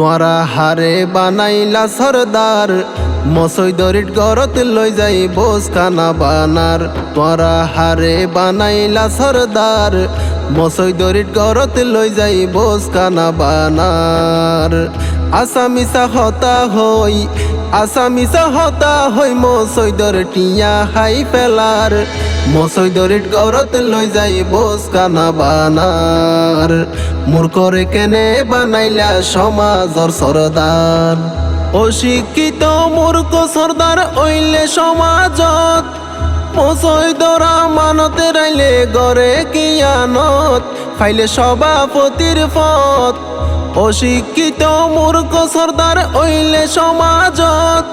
তোরা হারে বানাইলা সরদার মসই দরিট গরত লই যাই বোস কানা বানার। তোরা হারে বানাইলা সরদার মসই দরিট গরত লই যাই বোস কানা বানার। আসামিসা হতা হই, আসামিসা হতা হই মসৈদর টিয়া হাই ফেলার। মসৈদরিট গরত লই যাই বোস কানা বানার মূর্খরে কেনে বানাইলা সমাজর সরদার। অশিক্ষিত মূর্খ সর্দার ওইলে সমাজত। মসৈদরা মানতে রাইলে গড়ে কিয়ানত। ফাইলে সভাপতির পথ অশিক্ষিত মূর্খ সর্দার ওইলে সমাজত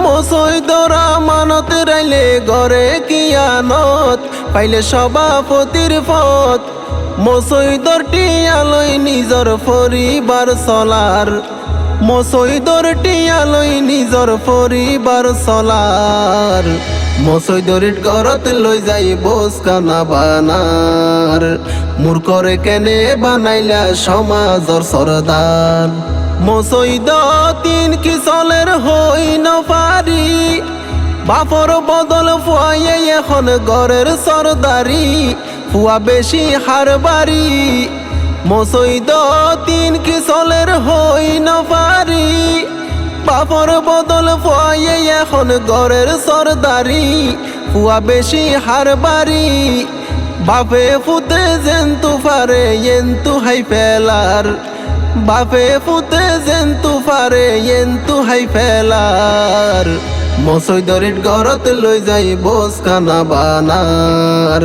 মসৈদরা মানতে রাইলে গড়ে কিয়ানত পাইলে সভাপতির পথ মসৈদরটি আলোয় নিজর পরিবার চলার মসৈদরটি আলোয় নিজর পরিবার চলার। মসৈদরিট ঘরত লই যাই বোস কানা বানার। মূর্খরে কেনে বানাইলা সমাজর সরদার। মসৈদ তিন কিসলের হই ন পারি। বাপর বদল ফুয়াইয়ে এখন ঘরের সরদারি। ফুয়া বেশি হার বাড়ি। মসৈদ তিন কিসলের হই ন পারি। বাপর বদল ফুয়াইয়ে এখন ঘরের সরদারি। ফুয়া বেশি হার বাড়ি। বাপে ফুতে জেন্তু পারে এন্তু হাই ফেলার। বাপে ফুতে জেন্তু পারে এন্তু হাই ফেলার। মসৈদরিট গরত লই যাই বোস কানা বানার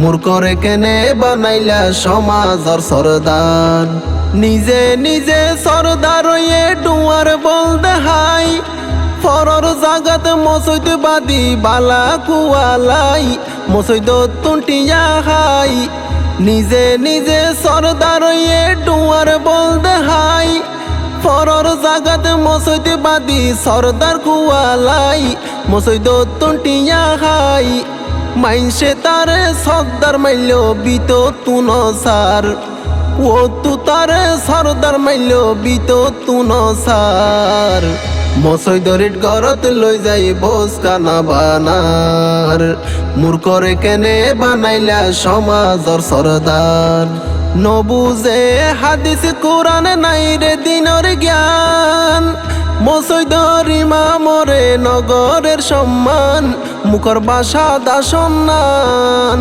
মূর্খরে কেনে বানাইলা সমাজর সরদার। নিজে নিজে সরদার হয়ে ডুয়ার বল দেহাই। ফরর জাগাত মসৈদ বাদি বালা কুয়ালাই মসৈদ তুন্টিয়া হাই। নিজে নিজে সরদার হয়ে ডুয়ার বল দেহাই। ফরর জাগাত মসৈদ বাদি সরদার কুয়ালাই মসৈদ তুন্টিয়া হাই। মাইনসে তারে সর্দার মাইল বিত তুন সার। ও তু তারে সরদার মাইল বিত তুন সার। মসৈদরিট গরত লই যাই বোস কানা বানার। মূর্খরে কেনে বানাইলা সমাজর সরদার। নবুজে হাদিস কোরআন নাই রে দিনর জ্ঞান। মসৈদর ইমামরে নগরের সম্মান। মুখর বাসা দাসন্নান।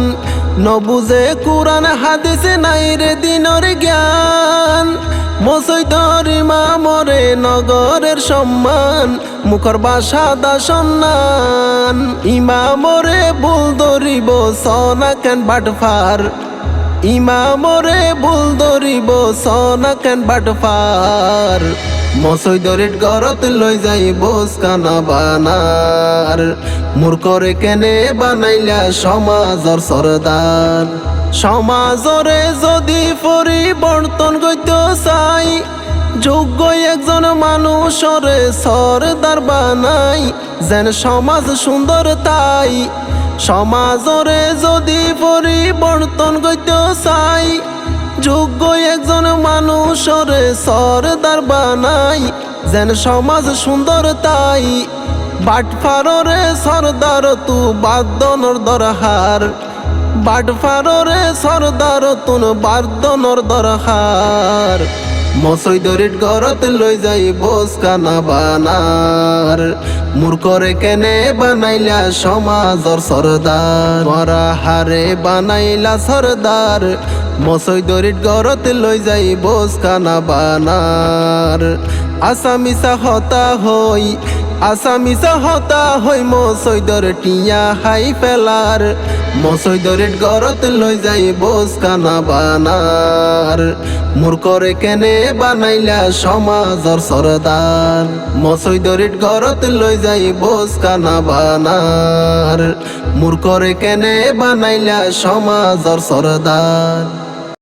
নবুজে কোরআন, হাদিস নাই রে দিনর জ্ঞান। মসৈদর ইমামরে নগরের সম্মান। মুখর বাসা দাসন্নান ইমামরে বুল ধরিব, সনা কেন বাটফার? ইমামরে বুল ধরিব, সনা কেন বাটফার মসৈদরিট গরত লই যাই বোস কানা বানার মূর্খরে কেনে বানাইলা সমাজর সরদার? সমাজরে যদি পরিবর্তন গইত চাই, যোগ্য একজন মানুষরে সরদার বানাই। যেন সমাজ সুন্দর তাই সমাজরে যদি পরিবর্তন গইত চাই, যোগ্য একজন মানুষরে সরদার বানাই, যেন সমাজ সুন্দর তাই। বাটফাররে সরদার, তু বাদনর দরহার। বাটফাররে সরদার, তুন বাদনর দরহার। মসৈদরিট গরত লই যাই বস কানা বানার। মূর্খরে কেনে বানাইলা সমাজর সরদার? মরা হারে বানাইলা সরদার। মসই দরিট গরত লই যাই বস কানা বানার। আসামিসা হতা হই আসামিসা হতা হই মসৈদর টিয়া হাই ফেলার মসৈদরিট গরত লই যাই বোস কানা বানার মূর্খরে কেনে বানাইলা সমাজর সরদার মসৈদরিট গরত লই যাই বোস কানা বানার মূর্খরে কেনে বানাইলা সমাজর সরদার